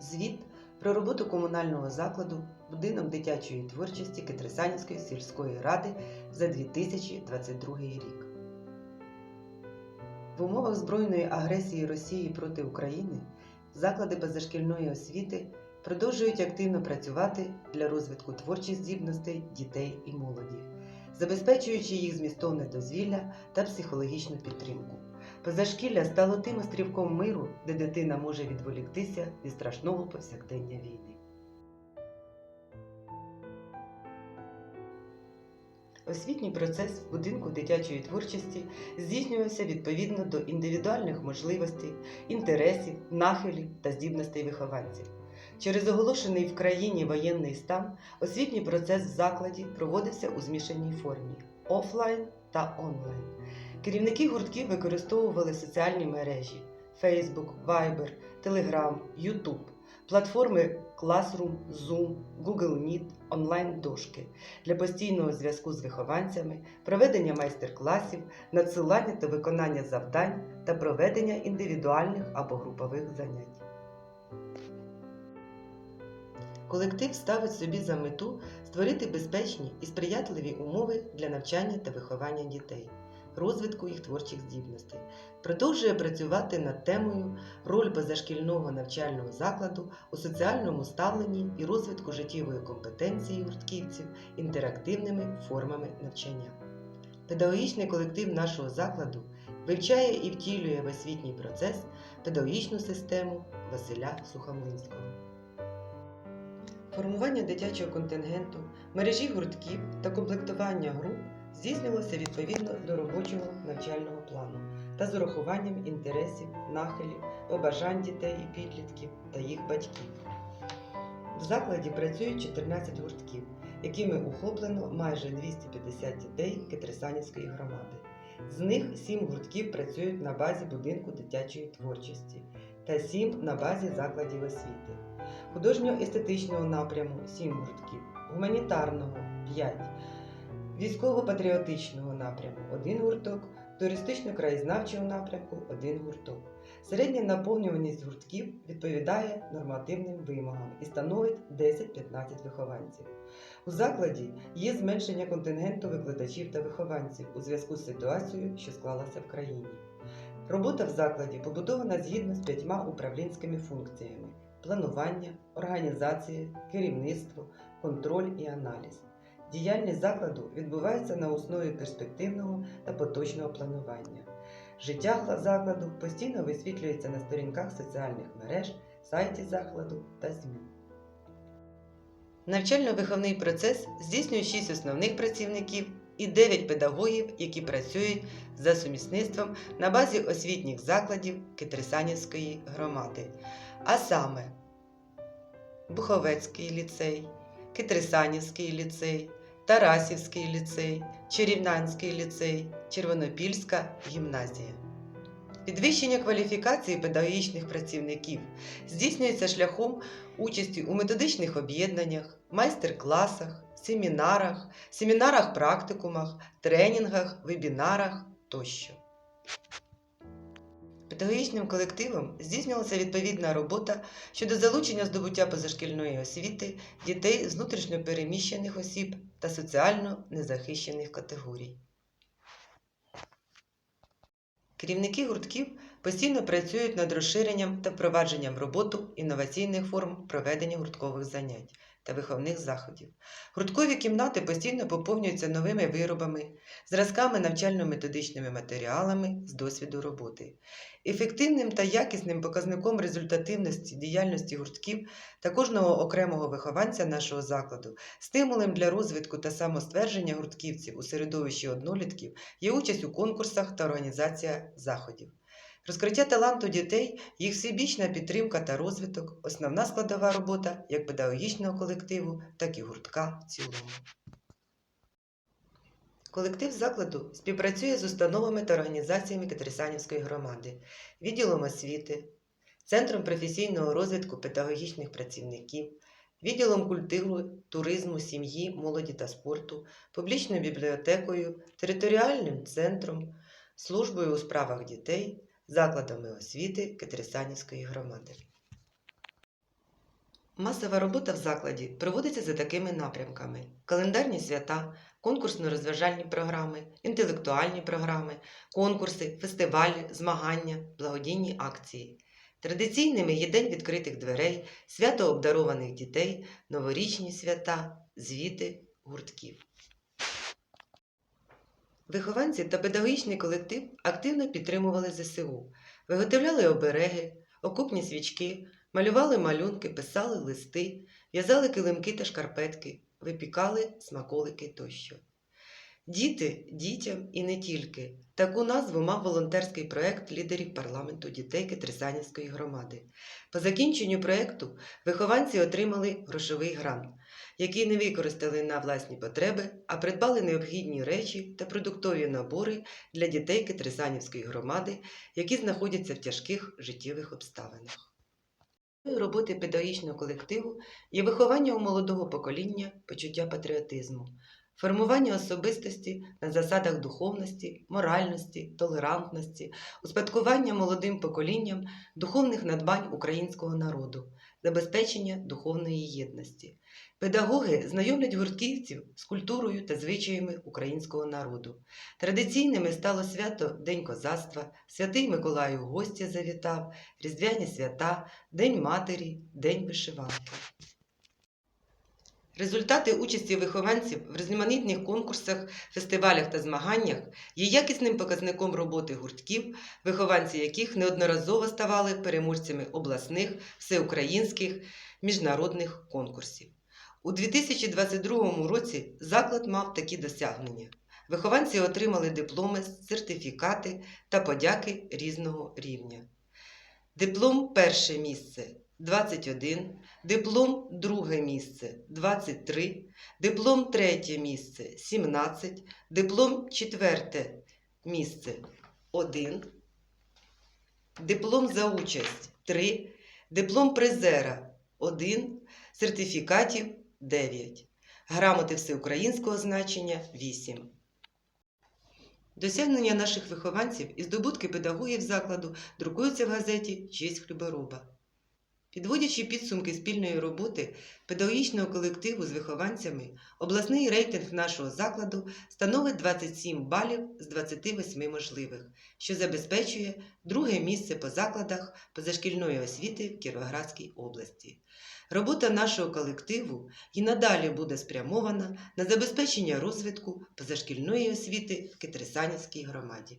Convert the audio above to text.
Звіт про роботу комунального закладу будинок дитячої творчості Кетресанівської сільської ради за 2022 рік. В умовах збройної агресії Росії проти України заклади позашкільної освіти продовжують активно працювати для розвитку творчих здібностей дітей і молоді, забезпечуючи їх змістовне дозвілля та психологічну підтримку. Позашкілля стало тим острівком миру, де дитина може відволіктися від страшного повсякдення війни. Освітній процес будинку дитячої творчості здійснювався відповідно до індивідуальних можливостей, інтересів, нахилів та здібностей вихованців. Через оголошений в країні воєнний стан освітній процес в закладі проводився у змішаній формі офлайн та онлайн. Керівники гуртків використовували соціальні мережі Facebook, Viber, Telegram, YouTube, платформи Classroom, Zoom, Google Meet, онлайн-дошки для постійного зв'язку з вихованцями, проведення майстер-класів, надсилання та виконання завдань та проведення індивідуальних або групових занять. Колектив ставить собі за мету створити безпечні і сприятливі умови для навчання та виховання дітей, розвитку їх творчих здібностей, продовжує працювати над темою роль позашкільного навчального закладу у соціальному ставленні і розвитку життєвої компетенції гуртківців інтерактивними формами навчання. Педагогічний колектив нашого закладу вивчає і втілює в освітній процес педагогічну систему Василя Сухомлинського. Формування дитячого контингенту, мережі гуртків та комплектування груп здійснювалося відповідно до робочого навчального плану та з урахуванням інтересів, нахилів, побажань дітей і підлітків та їх батьків. В закладі працюють 14 гуртків, якими охоплено майже 250 дітей Кетресанівської громади. З них 7 гуртків працюють на базі будинку дитячої творчості та 7 на базі закладів освіти художньо-естетичного напряму 7 гуртків, гуманітарного 5, військово-патріотичного напряму 1 гурток, туристично-краєзнавчого напрямку 1 гурток. Середня наповнюваність гуртків відповідає нормативним вимогам і становить 10-15 вихованців. У закладі є зменшення контингенту викладачів та вихованців у зв'язку з ситуацією, що склалася в країні. Робота в закладі побудована згідно з п'ятьма управлінськими функціями планування, організація, керівництво, контроль і аналіз. Діяльність закладу відбувається на основі перспективного та поточного планування. Життя закладу постійно висвітлюється на сторінках соціальних мереж, сайті закладу та ЗМІ. Навчально-виховний процес здійснює 6 основних працівників і 9 педагогів, які працюють за сумісництвом на базі освітніх закладів Кетресанівської громади а саме Буховецький ліцей, Китрисанівський ліцей, Тарасівський ліцей, Черівнянський ліцей, Червонопільська гімназія. Підвищення кваліфікації педагогічних працівників здійснюється шляхом участі у методичних об'єднаннях, майстер-класах, семінарах, семінарах-практикумах, тренінгах, вебінарах тощо. Педагогічним колективом здійснювалася відповідна робота щодо залучення здобуття позашкільної освіти дітей з внутрішньо переміщених осіб та соціально незахищених категорій. Керівники гуртків постійно працюють над розширенням та впровадженням роботу інноваційних форм проведення гурткових занять та виховних заходів. Гурткові кімнати постійно поповнюються новими виробами, зразками навчально-методичними матеріалами з досвіду роботи. Ефективним та якісним показником результативності діяльності гуртків та кожного окремого вихованця нашого закладу, стимулем для розвитку та самоствердження гуртківців у середовищі однолітків є участь у конкурсах та організація заходів. Розкриття таланту дітей, їх всебічна підтримка та розвиток основна складова робота як педагогічного колективу, так і гуртка в цілому. Колектив закладу співпрацює з установами та організаціями Катерисанівської громади, відділом освіти, Центром професійного розвитку педагогічних працівників, відділом культури, туризму, сім'ї, молоді та спорту, публічною бібліотекою, територіальним центром, службою у справах дітей, закладами освіти Катерисанівської громади. Масова робота в закладі проводиться за такими напрямками: календарні свята, конкурсно-розважальні програми, інтелектуальні програми, конкурси, фестивалі, змагання, благодійні акції. Традиційними є День відкритих дверей, свято обдарованих дітей, новорічні свята, звіти гуртків. Вихованці та педагогічний колектив активно підтримували ЗСУ, виготовляли обереги, окупні свічки, малювали малюнки, писали листи, в'язали килимки та шкарпетки, випікали смаколики тощо. Діти дітям і не тільки. Таку назву мав волонтерський проект лідерів парламенту дітей Китрисанівської громади. По закінченню проекту вихованці отримали грошовий грант, який не використали на власні потреби, а придбали необхідні речі та продуктові набори для дітей Китрисанівської громади, які знаходяться в тяжких життєвих обставинах. Роботи педагогічного колективу є виховання у молодого покоління почуття патріотизму, формування особистості на засадах духовності, моральності, толерантності, успадкування молодим поколінням духовних надбань українського народу, забезпечення духовної єдності. Педагоги знайомлять гуртківців з культурою та звичаями українського народу. Традиційними стало свято День козацтва, святий Миколай у гості завітав, Різдвяні свята, День матері, День вишиванки. Результати участі вихованців в різноманітних конкурсах, фестивалях та змаганнях є якісним показником роботи гуртків, вихованці яких неодноразово ставали переможцями обласних, всеукраїнських, міжнародних конкурсів. У 2022 році заклад мав такі досягнення. Вихованці отримали дипломи, сертифікати та подяки різного рівня. Диплом перше місце 21, диплом друге місце 23, диплом третє місце 17, диплом четверте місце 1, диплом за участь 3, диплом призера 1, сертифікатів 9, грамоти всеукраїнського значення 8. Досягнення наших вихованців і здобутки педагогів закладу друкуються в газеті Честь хлібороба. Підводячи підсумки спільної роботи педагогічного колективу з вихованцями, обласний рейтинг нашого закладу становить 27 балів з 28 можливих, що забезпечує друге місце по закладах позашкільної освіти в Кіровоградській області. Робота нашого колективу і надалі буде спрямована на забезпечення розвитку позашкільної освіти в Китрисанівській громаді.